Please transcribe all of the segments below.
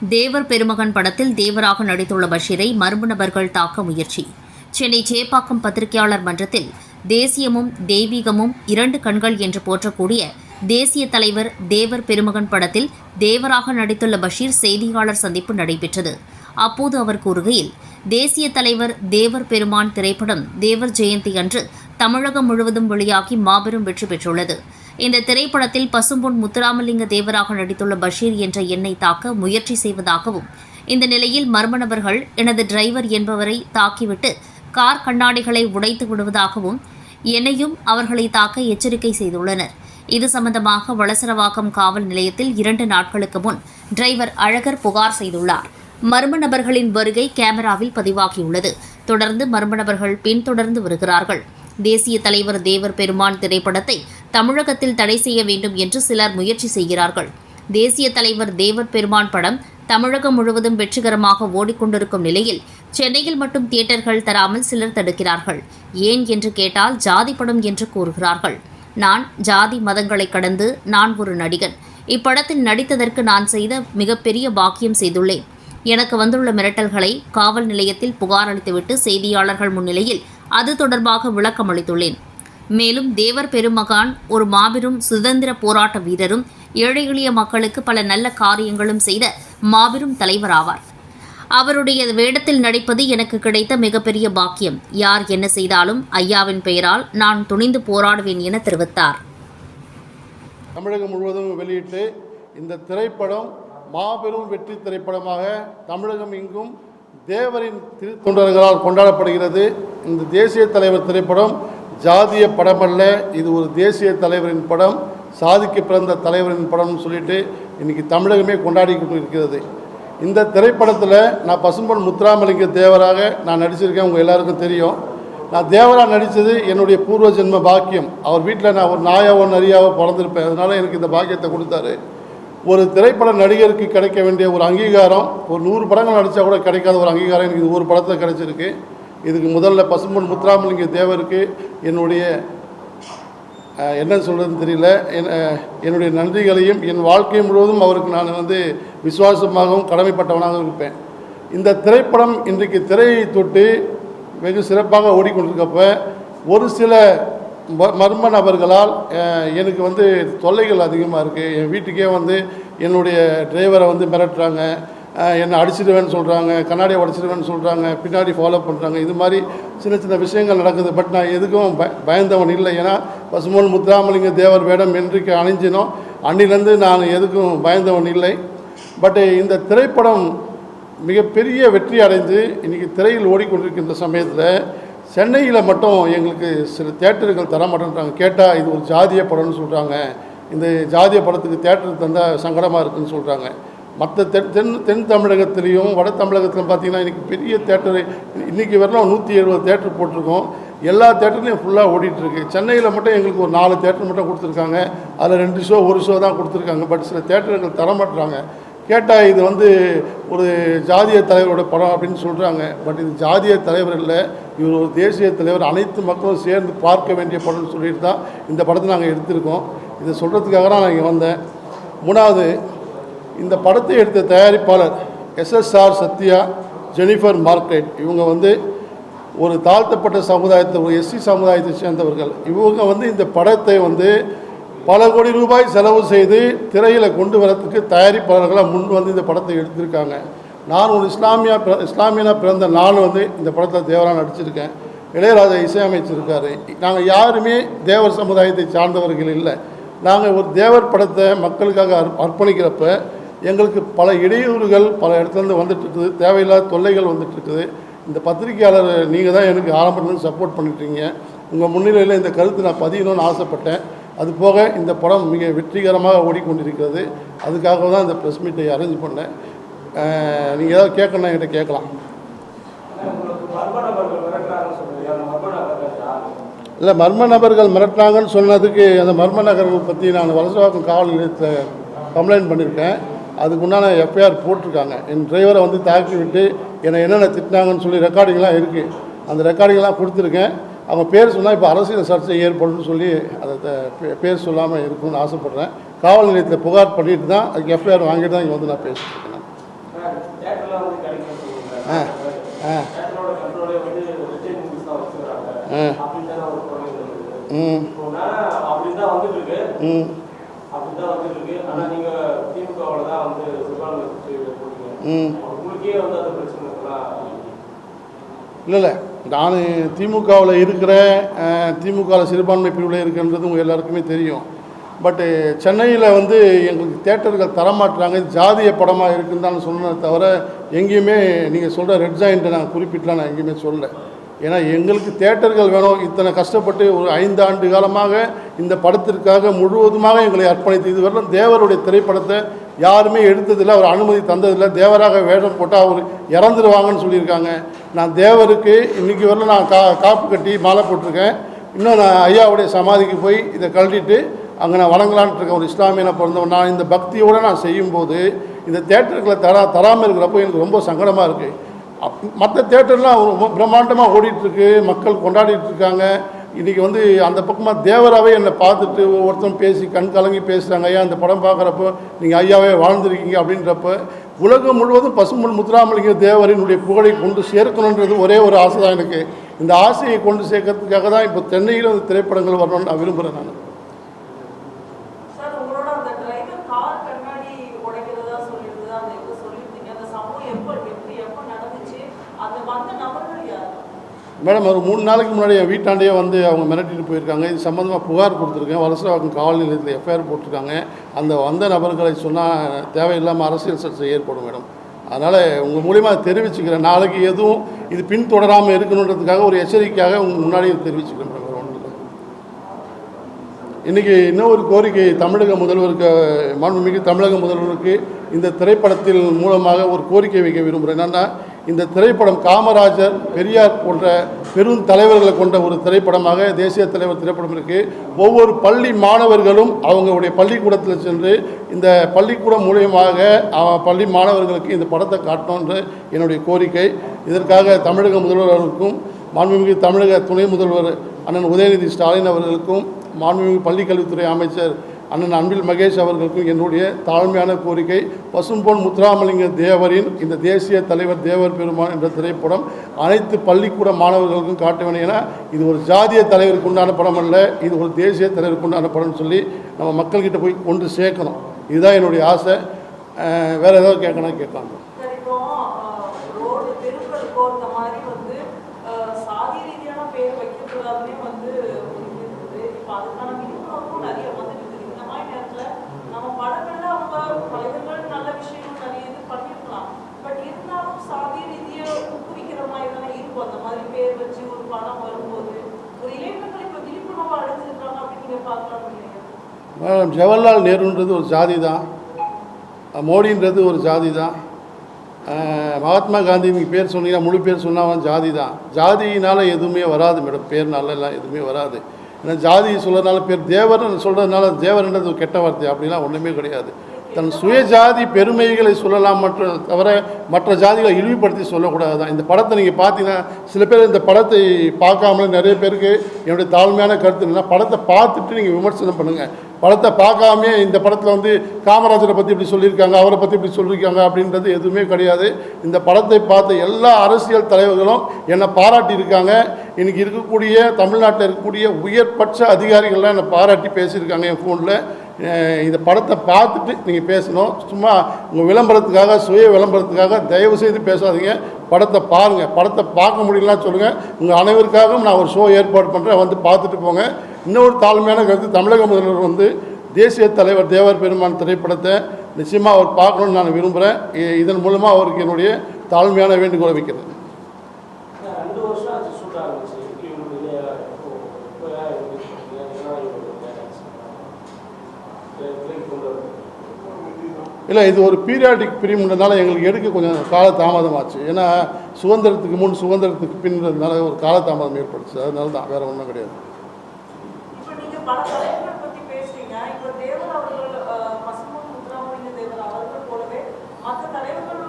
தேவர் பெருமகன் படத்தில் தேவராக நடித்துள்ள பஷீரை மர்ம நபர்கள் தாக்க முயற்சி. சென்னை சேப்பாக்கம் பத்திரிகையாளர் மன்றத்தில் தேசியமும் தெய்வீகமும் இரண்டு கண்கள் என்று போற்றக்கூடிய தேசிய தலைவர் தேவர் பெருமகன் படத்தில் தேவராக நடித்துள்ள பஷீர் செய்தியாளர் சந்திப்பு நடைபெற்றது. அப்போது அவர் கூறுகையில் தேசிய தலைவர் தேவர் பெருமான் திரைப்படம் தேவர் ஜெயந்தி அன்று தமிழகம் முழுவதும் வெளியாகி மாபெரும் வெற்றி பெற்றுள்ளது. இந்த திரைப்படத்தில் பசும்பொன் முத்துராமலிங்க தேவராக நடித்துள்ள பஷீர் என்ற எண்ணை தாக்க முயற்சி செய்வதாகவும் இந்த நிலையில் மர்ம நபர்கள் எனது டிரைவர் என்பவரை தாக்கிவிட்டு கார் கண்ணாடிகளை உடைத்து விடுவதாகவும் என்னையும் அவர்களை தாக்க எச்சரிக்கை செய்துள்ளனர். இது சம்பந்தமாக வளசரவாக்கம் காவல் நிலையத்தில் இரண்டு நாட்களுக்கு முன் டிரைவர் அழகர் புகார் செய்துள்ளார். மர்ம நபர்களின் வருகை கேமராவில் பதிவாகியுள்ளது. தொடர்ந்து மர்ம நபர்கள் பின்தொடர்ந்து வருகிறார்கள். தேசிய தலைவர் தேவர் பெருமான் திரைப்படத்தை தமிழகத்தில் தடை செய்ய வேண்டும் என்று சிலர் முயற்சி செய்கிறார்கள். தேசிய தலைவர் தேவர் பெருமான் படம் தமிழகம் முழுவதும் வெற்றிகரமாக ஓடிக்கொண்டிருக்கும் நிலையில் சென்னையில் மட்டும் தியேட்டர்கள் தராமல் சிலர் தடுக்கிறார்கள். ஏன் என்று கேட்டால் ஜாதி படம் என்று கூறுகிறார்கள். நான் ஜாதி மதங்களை கடந்து நான் ஒரு நடிகன். இப்படத்தில் நடித்ததற்கு நான் செய்த மிகப்பெரிய பாக்கியம் செய்துள்ளேன். எனக்கு வந்துள்ள மிரட்டல்களை காவல் நிலையத்தில் புகார் அளித்துவிட்டு செய்தியாளர்கள் முன்னிலையில் அது தொடர்பாக விளக்கம் அளித்துள்ளேன். மேலும் தேவர் பெருமகான் ஒரு மாபெரும் சுதந்திர போராட்ட வீரரும் ஏழை எளிய மக்களுக்கு பல நல்ல காரியங்களும் செய்த மாபெரும் தலைவராவார் அவருடைய வேடத்தில் நடிப்பது எனக்கு கிடைத்த மிகப்பெரிய பாக்கியம். யார் என்ன செய்தாலும் ஐயாவின் பெயரால் நான் துணிந்து போராடுவேன் என தெரிவித்தார். தமிழகம் முழுவதும் வெளியிட்டு இந்த திரைப்படம் மாபெரும் வெற்றி திரைப்படமாக தமிழகம் எங்கும் தேவரின் திருத்தொண்டர்களால் கொண்டாடப்படுகிறது. இந்த தேசிய தலைவர் திரைப்படம் ஜாதிய படமல்ல. இது ஒரு தேசிய தலைவரின் படம் சாதிக்கு பிறந்த தலைவரின் படம்னு சொல்லிட்டு இன்னைக்கு தமிழகமே கொண்டாடி கொண்டு இருக்கிறது இந்த திரைப்படத்தில் நான் பசும்பொன் முத்துராமலிங்க தேவராக நான் நடிச்சிருக்கேன் உங்கள் எல்லாருக்கும் தெரியும். நான் தேவராக நடித்தது என்னுடைய பூர்வ ஜென்ம பாக்கியம். அவர் வீட்டில் நான் ஒரு நாயாவோ நரியாவோ பிறந்திருப்பேன். அதனால் எனக்கு இந்த பாக்கியத்தை கொடுத்தாரு. ஒரு திரைப்பட நடிகருக்கு கிடைக்க வேண்டிய ஒரு அங்கீகாரம் ஒரு நூறு படங்கள் நடித்தா கூட கிடைக்காத ஒரு அங்கீகாரம் எனக்கு இது ஒரு படத்தில் கிடைச்சிருக்கு. இதுக்கு முதல்ல பசும்பொன் முத்துராமலிங்க தேவருக்கு என்னுடைய என்ன சொல்கிறதுன்னு தெரியல. என் என்னுடைய நன்றிகளையும் என் வாழ்க்கை முழுவதும் அவருக்கு நான் வந்து விசுவாசமாகவும் கடமைப்பட்டவனாகவும் இருப்பேன். இந்த திரைப்படம் இன்றைக்கு திரையை தொட்டு வெகு சிறப்பாக ஓடிக்கொண்டிருக்கப்போ ஒரு சில மர்ம நபர்களால் எனக்கு வந்து தொல்லைகள் அதிகமாக இருக்குது என் வீட்டுக்கே வந்து என்னுடைய டிரைவரை வந்து மிரட்டுறாங்க. என்னை அடிச்சிடுவேன்னு சொல்கிறாங்க கண்ணாடியை உடச்சிடுவேன்னு சொல்கிறாங்க பின்னாடி ஃபாலோ பண்ணுறாங்க இது மாதிரி சின்ன சின்ன விஷயங்கள் நடக்குது. பட் நான் எதுக்கும் ப பயந்தவன் இல்லை. ஏன்னா பசுமோல் முத்துராமலிங்க தேவர் வேடம் என்றைக்கு அணிஞ்சினோ அன்னிலேருந்து நான் எதுக்கும் பயந்தவன் இல்லை. பட் இந்த திரைப்படம் மிகப்பெரிய வெற்றி அடைந்து இன்றைக்கி திரையில் ஓடிக்கொண்டிருக்கின்ற சமயத்தில் சென்னையில் மட்டும் எங்களுக்கு சில தேட்டர்கள் தர மாட்டேன்றாங்க. கேட்டால் இது ஒரு ஜாதிய படம்னு சொல்கிறாங்க இந்த ஜாதிய படத்துக்கு தேட்டர் தந்தால் சங்கடமாக இருக்குன்னு சொல்கிறாங்க மற்ற தென் தென் தென் தமிழகத்துலேயும் வட தமிழகத்திலும் பார்த்தீங்கன்னா இன்றைக்கி பெரிய தேட்டரு இன்றைக்கி வரலாம் நூற்றி எழுபது தேட்டர் போட்டிருக்கோம். எல்லா தேட்டர்லையும் ஃபுல்லாக ஓடிட்டுருக்கு. சென்னையில் மட்டும் எங்களுக்கு ஒரு நாலு தேட்டர் மட்டும் கொடுத்துருக்காங்க. அதில் ரெண்டு ஷோ ஒரு ஷோ தான் கொடுத்துருக்காங்க. பட் சில தேட்டர்கள் தரமாட்டுறாங்க கேட்டால் இது வந்து ஒரு ஜாதிய தலைவரோட படம் அப்படின்னு சொல்கிறாங்க பட் இது ஜாதிய தலைவர் இல்லை. இவர் ஒரு தேசிய தலைவர். அனைத்து மக்களும் சேர்ந்து பார்க்க வேண்டிய படம்னு சொல்லிட்டு தான் இந்த படத்தை நாங்கள் எடுத்திருக்கோம். இதை சொல்கிறதுக்காக தான் நான் இங்கே வந்தேன். மூணாவது இந்த படத்தை எடுத்த தயாரிப்பாளர் எஸ்எஸ்ஆர் சத்யா ஜெனிஃபர் மார்க்கெட் இவங்க வந்து ஒரு தாழ்த்தப்பட்ட சமுதாயத்தை ஒரு எஸ்சி சமுதாயத்தை சேர்ந்தவர்கள். இவங்க வந்து இந்த படத்தை வந்து பல கோடி ரூபாய் செலவு செய்து திரையில் கொண்டு வரத்துக்கு தயாரிப்பாளர்களாக முன் வந்து இந்த படத்தை எடுத்திருக்காங்க. நான் ஒரு இஸ்லாமியா பிற- இஸ்லாமியனாக பிறந்த நான் வந்து இந்த படத்தில் தேவரா நடிச்சிருக்கேன். இளையராஜா இசையமைச்சிருக்காரு. நாங்கள் யாருமே தேவர் சமுதாயத்தை சார்ந்தவர்கள் இல்லை. நாங்கள் ஒரு தேவர் படத்தை மக்களுக்காக அர்ப்பணிக்கிறப்ப எங்களுக்கு பல இடையூறுகள் பல இடத்துலேருந்து வந்துட்டுருக்குது. தேவையில்லாத தொல்லைகள் வந்துட்டுருக்குது. இந்த பத்திரிகையாளர் நீங்கள் தான் எனக்கு ஆரம்பத்துலேருந்து சப்போர்ட் பண்ணிட்டீங்க. உங்கள் முன்னிலையில் இந்த கருத்து நான் பதியணும்னு ஆசைப்பட்டேன். அது போக இந்த படம் மிக வெற்றிகரமாக ஓடிக்கொண்டிருக்கிறது. அதுக்காக தான் இந்த ப்ரெஸ் மீட்டை அரேஞ்ச் பண்ணேன். நீங்கள் ஏதாவது கேட்கணும் என்கிட்ட கேட்கலாம். இல்லை மர்ம நபர்கள் மிரட்டினாங்கன்னு சொன்னதுக்கு அந்த மர்ம நகர்கள் பற்றி நான் வலசவாக்கம் காவல் நிலையத்தில் கம்ப்ளைண்ட் பண்ணியிருக்கேன் அதுக்கு உண்டான எஃப்ஐஆர் போட்டிருக்காங்க. என் டிரைவரை வந்து தாக்கி விட்டு என்னை என்னென்ன திட்டினாங்கன்னு சொல்லி ரெக்கார்டிங்லாம் இருக்குது அந்த ரெக்கார்டிங்லாம் கொடுத்துருக்கேன். அவங்க பேர் சொன்னால் இப்போ அரசியல் சர்ச்சை ஏற்படும்னு சொல்லி அதை பேர் சொல்லாமல் இருக்கணும்னு ஆசைப்பட்றேன். காவல் நிலையத்தில் புகார் பண்ணிட்டு தான் அதுக்கு எஃப்ஐஆர் வாங்கிட்டு தான் இங்கே வந்து நான் பேசிட்டு இருக்கேன். ஆ ஆ. ம். ம். ம். இல்லை இல்லை. நான் திமுகவில் இருக்கிற திமுகவில் சிறுபான்மை பிரிவில் இருக்கின்றது உங்கள் எல்லாருக்குமே தெரியும். பட்டு சென்னையில் வந்து எங்களுக்கு தேட்டர்கள் தரமாட்டுறாங்க ஜாதிய படமாக இருக்குன்னு தான் சொன்னதை தவிர எங்கேயுமே நீங்கள் சொல்கிற ரெட் ஜாயிண்ட்டை நாங்கள் குறிப்பிட்டலாம் நான் எங்கேயுமே சொல்லலை. ஏன்னா எங்களுக்கு தேட்டர்கள் வேணும். இத்தனை கஷ்டப்பட்டு ஒரு ஐந்து ஆண்டு காலமாக இந்த படத்திற்காக முழுவதுமாக எங்களை அர்ப்பணித்து இதுவரையிலும் தேவருடைய திரைப்படத்தை யாருமே எடுத்ததில்லை அவர் அனுமதி தந்ததில்லை. தேவராக வேடம் போட்டால் அவர் இறந்துருவாங்கன்னு சொல்லியிருக்காங்க. நான் தேவருக்கு இன்றைக்கி வரல நான் கா காப்பு கட்டி மாலை போட்டிருக்கேன். இன்னும் நான் ஐயாவுடைய சமாதிக்கு போய் இதை கழட்டிட்டு அங்கே நான் வணங்கலான்ட்டு இருக்கேன். ஒரு இஸ்லாமியனை பிறந்தவன். நான் இந்த பக்தியோடு நான் செய்யும்போது இந்த தேட்டர்களை தரா தராமல் இருக்கிறப்போ எனக்கு ரொம்ப சங்கடமாக இருக்குது அப் மற்ற தேட்டர்லாம் ரொம்ப பிரம்மாண்டமாக ஓடிட்டுருக்கு மக்கள் கொண்டாடிட்டு இருக்காங்க. இன்றைக்கி வந்து அந்த பக்கமாக தேவராகவே என்னை பார்த்துட்டு ஒவ்வொருத்தரும் பேசி கண் கலங்கி பேசுகிறாங்க ஐயா அந்த படம் பார்க்குறப்போ நீங்கள் ஐயாவே வாழ்ந்துருக்கீங்க அப்படின்றப்ப உலகம் முழுவதும் பசும்பொன் முத்துராமலிங்க தேவரினுடைய புகழை கொண்டு சேர்க்கணுன்றது ஒரே ஒரு ஆசை தான் எனக்கு. இந்த ஆசையை கொண்டு சேர்க்கறதுக்காக தான் இப்போ சென்னையில் வந்து திரைப்படங்கள் வரணும்னு நான் விரும்புகிறேன் நான் சார் உங்களோட அந்த டிரைவர் கார் கண்ணாடி உடைக்கிறதா சொல்லியிருந்தது அந்த இது சொல்லியிருந்தீங்க அந்த சம்பவம் எப்போ எப்படி எப்போ நடந்துச்சு அந்த வந்த நபர்கள் யார் மேடம் ஒரு மூணு நாளைக்கு முன்னாடி என் வீட்டாண்டையே வந்து அவங்க மிரட்டிட்டு போயிருக்காங்க. இது சம்மந்தமாக புகார் கொடுத்துருக்கேன். வலசரவாக்கம் காவல் நிலையத்தில் எஃப்ஐஆர் போட்டிருக்காங்க. அந்த வந்த நபர்களை சொன்னால் தேவையில்லாமல் அரசியல் சர்ச்சை ஏற்படும் மேடம். அதனால் உங்கள் மூலிமா தெரிவிச்சுக்கிறேன். நாளைக்கு எதுவும் இது பின்தொடராமல் இருக்கணுன்றதுக்காக ஒரு எச்சரிக்கையாக உங்கள் முன்னாடியே தெரிவிச்சுக்கிறேன் மேடம். வேற ஒன்றும் இன்றைக்கி இன்னொரு கோரிக்கை தமிழக முதல்வருக்கு மாண்புமிகு தமிழக முதல்வருக்கு இந்த திரைப்படத்தில் மூலமாக ஒரு கோரிக்கை வைக்க விரும்புகிறேன் என்னென்னா இந்த திரைப்படம் காமராஜர் பெரியார் போன்ற பெரும் தலைவர்களை கொண்ட ஒரு திரைப்படமாக தேசிய தலைவர் திரைப்படம் இருக்குது ஒவ்வொரு பள்ளி மாணவர்களும் அவங்களுடைய பள்ளிக்கூடத்தில் சென்று இந்த பள்ளிக்கூடம் மூலியமாக பள்ளி மாணவர்களுக்கு இந்த படத்தை காட்டணுன்ற என்னுடைய கோரிக்கை. இதற்காக தமிழக முதல்வர் அவர்களுக்கும் மாண்புமிகு தமிழக துணை முதல்வர் அண்ணன் உதயநிதி ஸ்டாலின் அவர்களுக்கும் மாண்புமிகு பள்ளிக்கல்வித்துறை அமைச்சர் அண்ணன் அன்பில் மகேஷ் அவர்களுக்கும் என்னுடைய தாழ்மையான கோரிக்கை பசும்பொன் முத்துராமலிங்க தேவரின் இந்த தேசிய தலைவர் தேவர் பெருமான் என்ற திரைப்படம் அனைத்து பள்ளிக்கூட மாணவர்களுக்கும் காட்ட வேண்டும் ஏன்னா இது ஒரு ஜாதிய தலைவருக்கு உண்டான படம் அல்ல இது ஒரு தேசிய தலைவருக்கு உண்டான படம்னு சொல்லி நம்ம மக்கள்கிட்ட போய் கொண்டு சேர்க்கணும். இதுதான் என்னுடைய ஆசை. வேறு ஏதாவது கேட்கணும் கேட்கலாம் சார் இப்போ ரோடு தெருக்கள் போகிற மாதிரி வந்து அஹ், சாதி ரீதியான பேர் வைக்கக்கூடாதுன்னே வந்து ஒரு இது இருக்குது இப்போ அதுக்கான விழிப்புணர்வும் நிறைய வந்துட்டு இருக்குது இந்த மாதிரி நேரத்தில் நம்ம படங்கள்ல அவங்க தலைவர்கள் நல்ல விஷயங்கள் நிறைய இது பண்ணியிருக்கலாம் பட் இருந்தாலும் சாதி ரீதியை ஊக்குவிக்கிற மாதிரி தானே இருக்கும் அந்த மாதிரி பேர் வச்சு ஒரு படம் வரும்போது ஒரு இளைஞர்கள் இப்போ விழிப்புணர்வு அடைஞ்சிருக்காங்க அப்படின்னு நீங்க பார்க்கலாம் இல்லையா மேடம் ஜவஹர்லால் நேருன்றது ஒரு ஜாதி தான் மோடின்றது ஒரு ஜாதி தான் மகாத்மா காந்தி நீங்கள் பேர் சொன்னீங்கன்னா முழு பேர் சொன்னாலும் ஜாதி தான் ஜாதியினால் எதுவுமே வராது மேடம். பேர்னால எல்லாம் எதுவுமே வராது. ஏன்னா ஜாதி சொல்கிறதுனால பேர் தேவர்னு சொல்கிறதுனால தேவர்ன்றது கெட்ட வார்த்தை. அப்படிலாம் ஒன்றுமே கிடையாது. தன் சுயஜாதி பெருமைகளை சொல்லலாம் மற்ற தவிர மற்ற ஜாதிகளை இழிவுபடுத்தி சொல்லக்கூடாது தான். இந்த படத்தை நீங்கள் பார்த்தீங்கன்னா சில பேர் இந்த படத்தை பார்க்காமலே நிறைய பேருக்கு என்னுடைய தாழ்மையான கருத்து என்னென்னா படத்தை பார்த்துட்டு நீங்கள் விமர்சனம் பண்ணுங்கள் படத்தை பார்க்காமே இந்த படத்தில் வந்து காமராஜரை பற்றி இப்படி சொல்லியிருக்காங்க அவரை பற்றி இப்படி சொல்லியிருக்காங்க அப்படின்றது எதுவுமே கிடையாது. இந்த படத்தை பார்த்த எல்லா அரசியல் தலைவர்களும் என்னை பாராட்டியிருக்காங்க. இன்றைக்கி இருக்கக்கூடிய தமிழ்நாட்டில் இருக்கக்கூடிய உயர்பட்ச அதிகாரிகள்லாம் என்னை பாராட்டி பேசியிருக்காங்க என் ஃபோனில். இந்த படத்தை பார்த்துட்டு நீங்கள் பேசணும். சும்மா உங்கள் விளம்பரத்துக்காக சுய விளம்பரத்துக்காக தயவு செய்து பேசாதீங்க. படத்தை பாருங்கள் படத்தை பார்க்க முடியலன்னா சொல்லுங்கள் உங்கள் அனைவருக்காகவும் நான் ஒரு ஷோ ஏற்பாடு பண்ணுறேன் வந்து பார்த்துட்டு போங்க. இன்னொரு தாழ்மையான கருத்து தமிழக முதல்வர் வந்து தேசிய தலைவர் தேவர் பெருமான் திரைப்படத்தை நிச்சயமாக அவர் பார்க்கணும்னு நான் விரும்புகிறேன் இதன் மூலமாக அவருக்கு என்னுடைய தாழ்மையான வேண்டுகோளை வைக்கிறேன் ரெண்டு வருஷம் ஆச்சு ஷூட் ஆரம்பிச்சு இவங்களுக்கு இப்போ இப்போ ஏன் இவங்க சொல்றீங்க? ஏன்னா இவங்களுக்கு பிள்ளைக்கு கொண்டு வரது இல்லை இது ஒரு பீரியாடிக் பிரிவுன்றதுனால எங்களுக்கு எடுக்க கொஞ்சம் கால தாமதமாச்சு. ஏன்னா சுதந்திரத்துக்கு முன் சுதந்திரத்துக்கு பின்றதுனால ஒரு கால தாமதம் ஏற்படுச்சு. அதனால தான் வேறு ஒன்றும் கிடையாது இப்ப நீங்க பல தலைவர்கள் பத்தி பேசுறீங்க இப்ப தேவர் அவர்கள் அஹ், பசும்பொன் முத்துராமலிங்க தேவர் அவர்கள் போலவே மற்ற தலைவர்கள்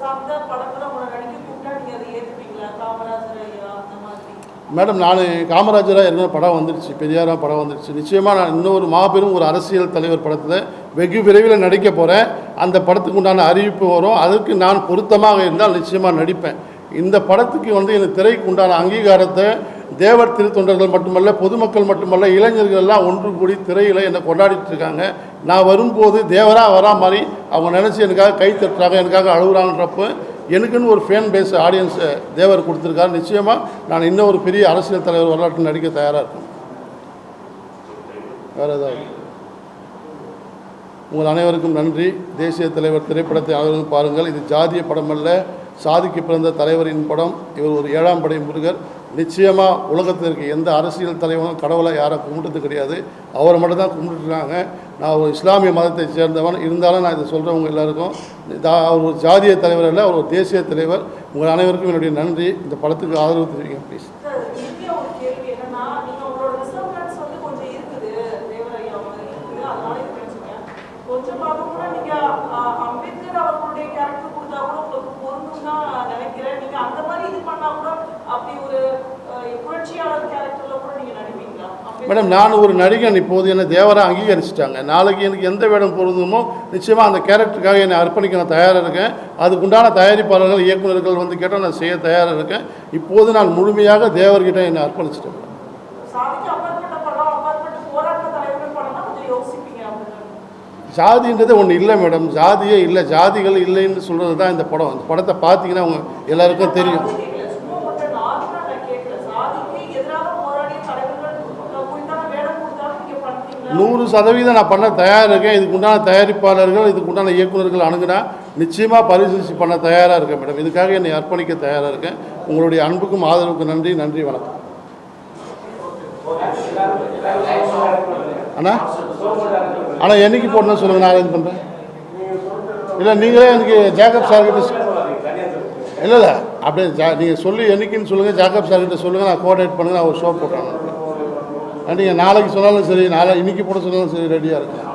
சார்ந்த படங்களை உங்களை நடிக்க கூப்பிட்டா நீங்க அதை ஏத்துப்பீங்களா காமராஜர் ஐயா அந்த மாதிரி மேடம் நான் காமராஜராக இருந்த படம் வந்துருச்சு பெரியாரா படம் வந்துருச்சு. நிச்சயமாக நான் இன்னொரு மாபெரும் ஒரு அரசியல் தலைவர் படத்தில் வெகு விரைவில் நடிக்க போகிறேன் அந்த படத்துக்கு உண்டான அறிவிப்பு வரும். அதுக்கு நான் பொருத்தமாக இருந்தால் நிச்சயமாக நடிப்பேன். இந்த படத்துக்கு வந்து இந்த திரைக்கு உண்டான அங்கீகாரத்தை தேவர் திருத்தொண்டர்கள் மட்டுமல்ல பொதுமக்கள் மட்டுமல்ல இளைஞர்கள் எல்லாம் ஒன்று கூடி திரையில் என்னை கொண்டாடிட்டு இருக்காங்க. நான் வரும்போது தேவராக வரா மாதிரி அவங்க நினச்சி எனக்காக கை தட்டுறாங்க எனக்காக அழுகுறாங்கன்றப்போ எனக்குன்னு ஒரு ஃபேன் பேஸ் ஆடியன்ஸை தேவர் கொடுத்துருக்காரு. நிச்சயமாக நான் இன்னும் ஒரு பெரிய அரசியல் தலைவர் வரலாற்று நடிக்க தயாராக இருக்கேன் வேறு ஏதாவது? உங்கள் அனைவருக்கும் நன்றி. தேசிய தலைவர் திரைப்படத்தை அனைவரும் பாருங்கள். இது ஜாதிய படம் அல்ல சாதிக்கு பிறந்த தலைவரின் படம். இவர் ஒரு ஏழாம் படை முருகர். நிச்சயமாக உலகத்தில் இருக்க எந்த அரசியல் தலைவனும் கடவுளை யாரும் கும்பிட்டது கிடையாது. அவரை மட்டும் தான் கும்பிட்டுருக்காங்க. நான் ஒரு இஸ்லாமிய மதத்தை சேர்ந்தவன் இருந்தாலும் நான் இதை சொல்கிறவங்க எல்லாருக்கும். அவர் ஒரு ஜாதிய தலைவர் அல்ல அவர் ஒரு தேசிய தலைவர். உங்கள் அனைவருக்கும் என்னுடைய நன்றி. இந்த படத்துக்கு ஆதரவு தெரிவிங்க ப்ளீஸ் சார், இறுதியா ஒரு கேள்வி என்னன்னா, நீங்க உங்களோட resemblance வந்து கொஞ்சம் இருக்குது, தேவரையா மாதிரி இருக்குது, அதனால இது பேசுறேன். கொஞ்சம் பார்க்க கூட நீங்க அ, அம்பேத்கர் அவர்களுடைய character கொடுத்தா கூட உங்களுக்கு பொருந்தும்னு தான் நினைக்கிறேன். நீங்க அந்த மாதிரி இது பண்ணா கூட அப்படி ஒரு அ, புரட்சியாளர் கேரக்டர்ல கூட நீங்க நடிப்பீங்களா அம்பேத்கர் மேடம் நான் ஒரு நடிகன் இப்போது என்னை தேவராக அங்கீகரிச்சிட்டாங்க. நாளைக்கு எனக்கு எந்த வேடம் பொருந்துமோ நிச்சயமாக அந்த கேரக்டருக்காக என்னை அர்ப்பணிக்க நான் தயாராக இருக்கேன். அதுக்குண்டான தயாரிப்பாளர்கள் இயக்குநர்கள் வந்து கேட்டால் நான் செய்ய தயாராக இருக்கேன். இப்போது நான் முழுமையாக தேவர்கிட்ட என்னை அர்ப்பணிச்சிட்டேன். ஜாதின்றது ஒன்று இல்லை மேடம். ஜாதியே இல்லை. ஜாதிகள் இல்லைன்னு சொல்கிறது தான் இந்த படம். இந்த படத்தை பார்த்தீங்கன்னா அவங்க எல்லாருக்கும் தெரியும் அது கேட்கல. சும்மா மட்டும் நார்மலா நான் கேட்கல. சாதிக்கு எதிராக போராடிய தலைவர்கள் அஹ், குறித்தான வேடம் கொடுத்தாலும் நீங்க பண்ணுவீங்களா? நூறு சதவீதம் நான் பண்ண தயாராக இருக்கேன் இதுக்கு உண்டான தயாரிப்பாளர்கள் இதுக்கு உண்டான இயக்குநர்கள் அணுகுனா நிச்சயமாக பரிசீலித்து பண்ண தயாராக இருக்கேன் மேடம். இதுக்காக என்னை அர்ப்பணிக்க தயாராக இருக்கேன். உங்களுடைய அன்புக்கும் ஆதரவுக்கும் நன்றி நன்றி வணக்கம். அண்ணா? அண்ணா என்னைக்கு போடணும்னு சொல்லுங்கள் நான் அரேஞ்ச் பண்ணுறேன் இல்லை நீங்களே எனக்கு ஜேக்கப் சார்கிட்ட இல்லை இல்லை. அப்படியே ஜா நீங்கள் சொல்லி என்னைக்குன்னு சொல்லுங்கள் ஜாக்கப் சார்கிட்ட சொல்லுங்கள் நான் கோஆர்டினேட் பண்ணுங்கள் நான் ஒரு ஷோ போட்டுறேன் நீங்கள் நாளைக்கு சொன்னாலும் சரி நாளை இன்றைக்கி போட சொன்னாலும் சரி ரெடியாக இருக்கேன்.